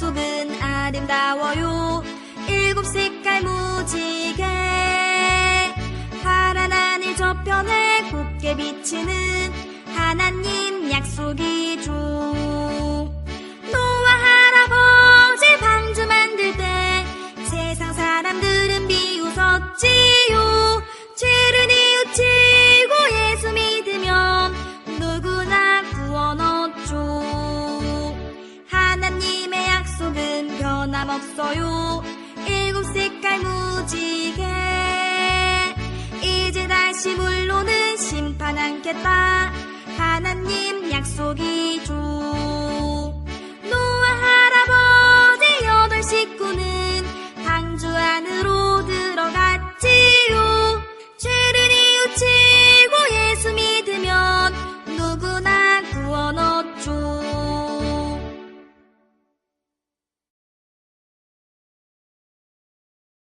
약속은 아름다워요. 일곱 색깔 무지개. 파란 하늘 저편에 곱게 비치는 하나님 약속이 변함없어요. 일곱 색깔 무지개. 이제 다시 물로는 심판 않겠다. 하나님 약속이죠 노아 할아버지 여덟 식구는 방주 안으로